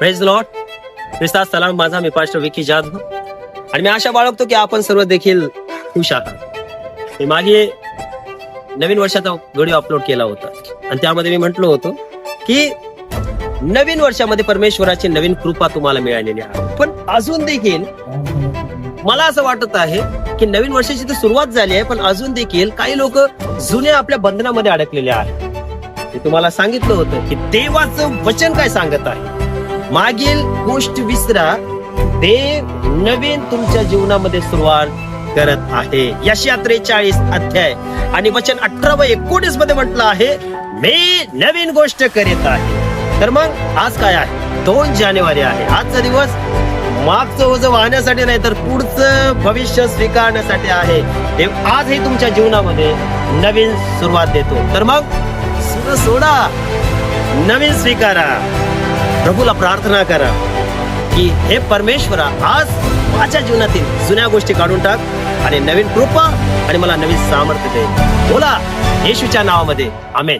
Praise lot ख्रिस्ता सलाम माझा मी pastor Vicky Jadhav. आणि मी आशा बाळगतो की आपण सर्व देखील खुश आहात. मी मागे नवीन वर्षाचा व्हिडिओ अपलोड केला होता. आणि त्यामध्ये मी म्हटलो होतो की नवीन वर्षामध्ये परमेश्वराची नवीन कृपा तुम्हाला मिळालेली आहे. पण अजून देखील मला असं वाटत आहे की नवीन वर्षाची तर सुरुवात झाली आहे पण अजून देखील काही लोक जुन्या आपल्या बंधनामध्ये अडकलेले आहेत. मी तुम्हाला सांगितलं होतं की देवाचं वचन काय सांगत आहे? मागील गोष्ट विसरा. देव नवीन तुमच्या जीवनामध्ये सुरुवात करत आहे. यशया त्रेचाळीस अध्याय. आणि वचन अठरा व एकोणीसमध्ये म्हटलं आहे मी नवीन गोष्ट करीत आहे. तर मग आज काय आहे? दोन जानेवारी आहे. आजचा दिवस मागचं ओझं वाहण्यासाठी नाही तर पुढचं भविष्य स्वीकारण्यासाठी आहे. देव आजही तुमच्या जीवनामध्ये नवीन सुरुवात देतो. तर मग सोडा. नवीन स्वीकारा. प्रभूला प्रार्थना करा की हे परमेश्वरा आज माझ्या जीवनातील जुन्या गोष्टी काढून टाक आणि नवीन कृपा आणि मला नवीन सामर्थ्य दे. बोला येशूच्या नावामध्ये. आमेन.